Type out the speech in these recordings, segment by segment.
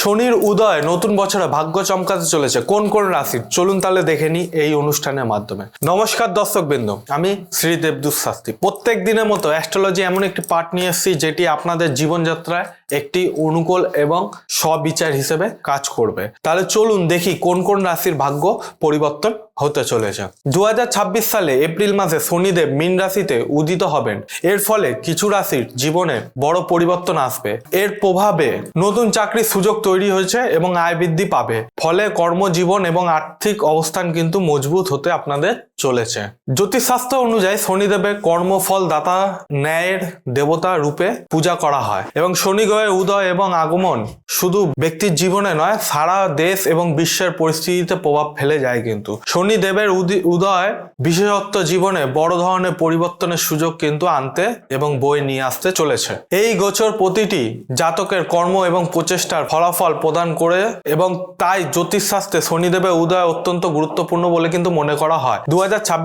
শনির উদয় নতুন বছরে ভাগ্য চমকাতে চলেছে। কোন কোন রাশি? চলুন তাহলে দেখে নিই এই অনুষ্ঠানের মাধ্যমে। নমস্কার দর্শক বৃন্দ আমি শ্রী দেবদূত শাস্ত্রী। প্রত্যেক দিনের মতো অ্যাস্ট্রোলজি এমন একটি পাঠ নিয়ে এসেছি যেটি আপনাদের জীবনযাত্রায় একটি অনুকূল এবং স্ববিচার হিসেবে কাজ করবে। তাহলে চলুন দেখি কোন কোন রাশির ভাগ্য পরিবর্তন হতে চলেছে। দু হাজার ছাব্বিশ সালে এপ্রিল মাসে শনিদেব মীন রাশিতে উদিত হবেন। এর ফলে কিছু রাশির জীবনে বড় পরিবর্তন আসবে। এর প্রভাবে নতুন চাকরির সুযোগ তৈরি হয়েছে এবং আয় বৃদ্ধি পাবে। ফলে কর্মজীবন এবং আর্থিক অবস্থান কিন্তু মজবুত হতে আপনাদের চলেছে। জ্যোতিষশাস্ত্র অনুযায়ী শনিদেবের কর্মফল দাতা ন্যায়ের দেবতা রূপে পূজা করা হয় এবং শনি গ্রহের উদয় এবং আগমন শুধু ব্যক্তির জীবনে নয়, সারা দেশ এবং বিশ্বের পরিস্থিতিতে প্রভাব ফেলে যায় কিন্তু। শনিদেবের উদি- উদয় বিশেষত্ব জীবনে বড় ধরনের পরিবর্তনের সুযোগ কিন্তু আনতে এবং বই নিয়ে আসতে চলেছে। এই গোচর প্রতিটি জাতকের কর্ম এবং প্রচেষ্টার ফলাফল প্রদান করে এবং তাই জ্যোতিষশাস্ত্রে শনিদেবের উদয় অত্যন্ত গুরুত্বপূর্ণ বলে কিন্তু মনে করা হয়। দু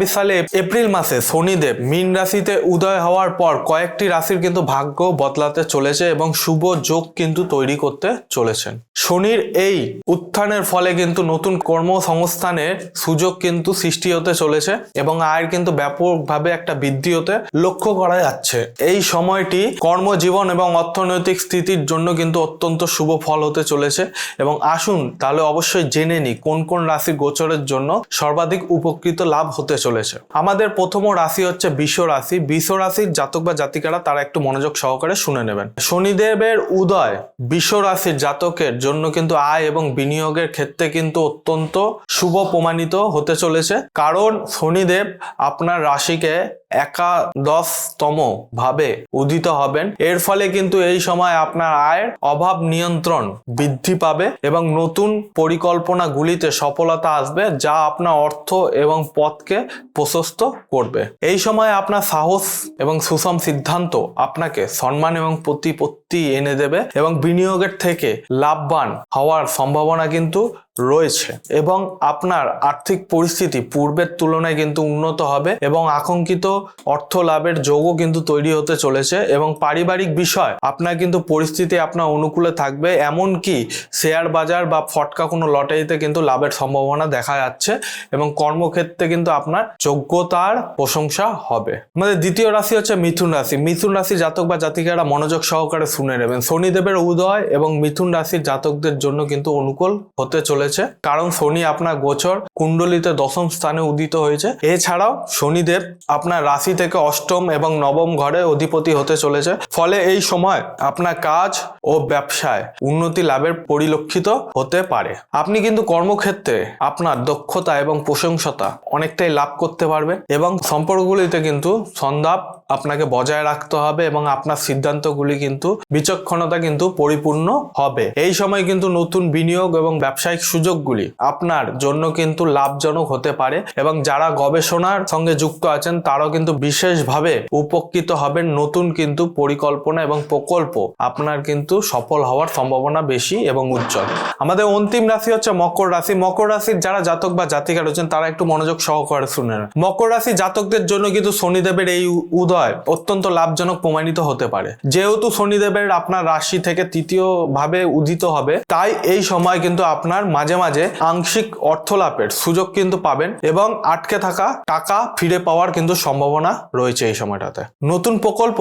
সালে এপ্রিল মাসে শনিদেব মীন রাশিতে উদয় হওয়ার পর কয়েকটি রাশির কিন্তু ভাগ্য বদলাতে চলেছে এবং শুভ যোগ কিন্তু তৈরি করতে চলেছেন। শনির এই উত্থানের ফলে কিন্তু নতুন কর্মসংস্থানের সুযোগ কিন্তু সৃষ্টি হতে চলেছে এবং আয়ের কিন্তু ব্যাপকভাবে একটা বৃদ্ধি হতে লক্ষ্য করা যাচ্ছে। এই সময়টি কর্মজীবন এবং অর্থনৈতিক স্থিতির জন্য কিন্তু অত্যন্ত শুভ ফল হতে চলেছে এবং আসুন তাহলে অবশ্যই জেনে নিই কোন কোন রাশি গোচরের জন্য সর্বাধিক উপকৃত লাভ হতে চলেছে। আমাদের প্রথম রাশি হচ্ছে বিশ্ব রাশি। বিশ্ব রাশির জাতক বা জাতিকারা তারা একটু মনোযোগ সহকারে শুনে নেবেন। শনিদেবের উদয় বিশ্ব রাশির জাতকের জন্য কিন্তু আয় এবং বিনিয়োগের ক্ষেত্রে কিন্তু অত্যন্ত শুভ প্রমাণিত হতে চলেছে। কারণ শনিদেব আপনার রাশিকে একাদশতম ভাবে উদিত হবেন। এর ফলে কিন্তু এই সময় আপনার আয়ের অভাব নিয়ন্ত্রণ বৃদ্ধি পাবে এবং নতুন পরিকল্পনাগুলিতে সফলতা আসবে যা আপনার অর্থ এবং পথকে প্রশস্ত করবে। এই সময় আপনার সাহস এবং সুষম সিদ্ধান্ত আপনাকে সম্মান এবং প্রতিপত্তি এনে দেবে এবং বিনিয়োগের থেকে লাভবান হওয়ার সম্ভাবনা কিন্তু রয়েছে এবং আপনার আর্থিক পরিস্থিতি পূর্বের তুলনায় কিন্তু উন্নত হবে এবং আকাঙ্ক্ষিত অর্থ লাভের যোগও কিন্তু তৈরি হতে চলেছে এবং পারিবারিক বিষয়, আপনার কিন্তু পরিস্থিতি আপনার অনুকূলে থাকবে। এমনকি শেয়ার বাজার বা ফটকা কোনো লটারিতে কিন্তু লাভের সম্ভাবনা দেখা যাচ্ছে এবং কর্মক্ষেত্রে কিন্তু আপনার যোগ্যতার প্রশংসা হবে। আমাদের দ্বিতীয় রাশি হচ্ছে মিথুন রাশি। মিথুন রাশি জাতক বা জাতিকারা মনোযোগ সহকারে শুনে নেবেন। শনিদেবের উদয় এবং মিথুন রাশির জাতকদের জন্য কিন্তু অনুকূল হতে চলেছে। কারণ শনি আপনার গোচর কুণ্ডলিতে দশম স্থানে উদিত হয়েছে। এছাড়াও শনিদেব আপনার রাশি থেকে অষ্টম এবং নবম ঘরে অধিপতি হতে চলেছে। ফলে এই সময় আপনার কাজ ও ব্যবসায় উন্নতি লাভের পরিলক্ষিত হতে পারে। আপনি কিন্তু কর্মক্ষেত্রে আপনার দক্ষতা এবং প্রশংসতা অনেকটাই লাভ করতে পারবেন এবং সম্পর্কগুলিতে কিন্তু সন্ধাপ আপনাকে বজায় রাখতে হবে এবং আপনার সিদ্ধান্তগুলি কিন্তু বিচক্ষণতা কিন্তু পরিপূর্ণ হবে। এই সময় কিন্তু নতুন বিনিয়োগ এবং ব্যবসায়িক সুযোগগুলি আপনার জন্য কিন্তু লাভজনক হতে পারে এবং যারা গবেষণার সঙ্গে যুক্ত আছেন তারাও কিন্তু বিশেষভাবে উপকৃত হবেন নতুন কিন্তু পরিকল্পনা এবং প্রকল্প। আপনার কিন্তু সফল হওয়ার সম্ভাবনা বেশি এবং উজ্জ্বল। আমাদের অন্তিম রাশি হচ্ছে মকর রাশি। মকর রাশির যারা জাতক বা জাতিকা রয়েছেন, তারা একটু মনোযোগ সহকারে শুনে। মকর রাশি জাতকদের জন্য কিন্তু শনিদেবের এই উদয় অত্যন্ত লাভজনক প্রমাণিত হতে পারে। যেহেতু শনিদেবের আপনার রাশি থেকে তৃতীয় ভাবে উদিত হবে, তাই এই সময় কিন্তু আপনার মাঝে মাঝে আংশিক অর্থ লাভের সুযোগ কিন্তু পাবেন এবং আটকে থাকা টাকা ফিরে পাওয়ার কিন্তু সম্ভাবনা রয়েছে এই সময়টাতে। নতুন প্রকল্প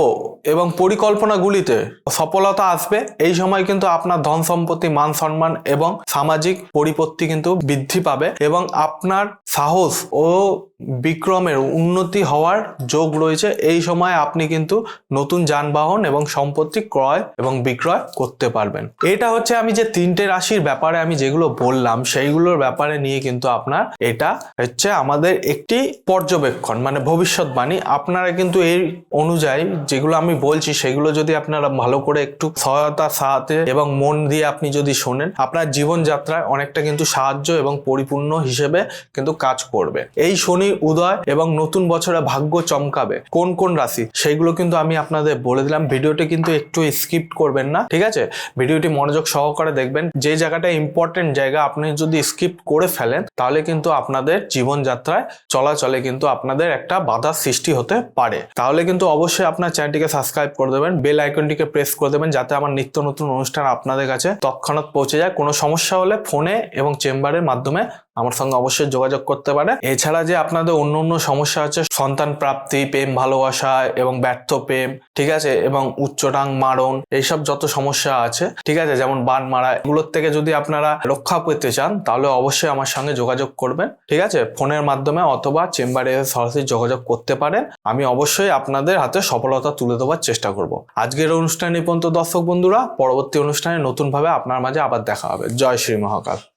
এবং পরিকল্পনাগুলিতে সফলতা আসবে। এই সময় কিন্তু আপনার ধন সম্পত্তি, মান সম্মান এবং সামাজিক পরিপত্তি কিন্তু বৃদ্ধি পাবে এবং আপনার সাহস ও বিক্রমের উন্নতি হওয়ার যোগ রয়েছে। এই সময় আপনি কিন্তু নতুন যানবাহন এবং সম্পত্তি ক্রয় এবং বিক্রয় করতে পারবেন। এটা হচ্ছে আমি যে তিনটে রাশির ব্যাপারে আমি যেগুলো বললাম, সেইগুলোর ব্যাপারে নিয়ে কিন্তু আপনার এটা হচ্ছে আমাদের একটি পর্যবেক্ষণ মানে ভবিষ্যৎবাণী। আপনারা কিন্তু এই অনুযায়ী যেগুলো আমি বলছি, সেগুলো যদি আপনারা ভালো করে একটু সহায়তার সাথে এবং মন দিয়ে আপনি যদি শোনেন, আপনার জীবনযাত্রায় অনেকটা কিন্তু সাহায্য এবং পরিপূর্ণ হিসেবে কিন্তু কাজ করবে। এই উদয় এবং নতুন বছরে ভাগ্য চমকাবে। কোন কোন রাশি? সেইগুলো কিন্তু আমি আপনাদের বলে দিলাম। ভিডিওটি কিন্তু একটু স্কিপ করবেন না, ঠিক আছে? ভিডিওটি মনোযোগ সহকারে দেখবেন। যে জায়গাটা ইম্পর্টেন্ট জায়গা আপনি যদি স্কিপ করে ফেলেন, তাহলে কিন্তু আপনাদের জীবনযাত্রায় চলাচলে কিন্তু আপনাদের একটা বাধার সৃষ্টি হতে পারে। তাহলে কিন্তু অবশ্যই আপনার চ্যানেলটিকে সাবস্ক্রাইব করে দেবেন বেল আইকনটিকে প্রেস করে দেবেন, যাতে আমার নিত্য নতুন অনুষ্ঠান আপনাদের কাছে তৎক্ষণাৎ পৌঁছে যায়। কোনো সমস্যা হলে ফোনে এবং চেম্বারের মাধ্যমে আমার সঙ্গে অবশ্যই যোগাযোগ করতে পারে। এছাড়া যে আপনাদের অন্য অন্য সমস্যা আছে, সন্তান প্রাপ্তি, প্রেম ভালোবাসা এবং ব্যর্থ প্রেম, ঠিক আছে? এবং উচ্চটাং মারণ, এইসব যত সমস্যা আছে, ঠিক আছে? যেমন বান মারা, এগুলোর থেকে যদি আপনারা রক্ষা পেতে চান, তাহলে অবশ্যই আমার সঙ্গে যোগাযোগ করবেন, ঠিক আছে? ফোনের মাধ্যমে অথবা চেম্বারে সরাসরি যোগাযোগ করতে পারেন। আমি অবশ্যই আপনাদের হাতে সফলতা তুলে দেওয়ার চেষ্টা করব। আজকের অনুষ্ঠানে পর্যন্ত, দর্শক বন্ধুরা। পরবর্তী অনুষ্ঠানে নতুনভাবে আপনার মাঝে আবার দেখা হবে। জয় শ্রী মহাকাল।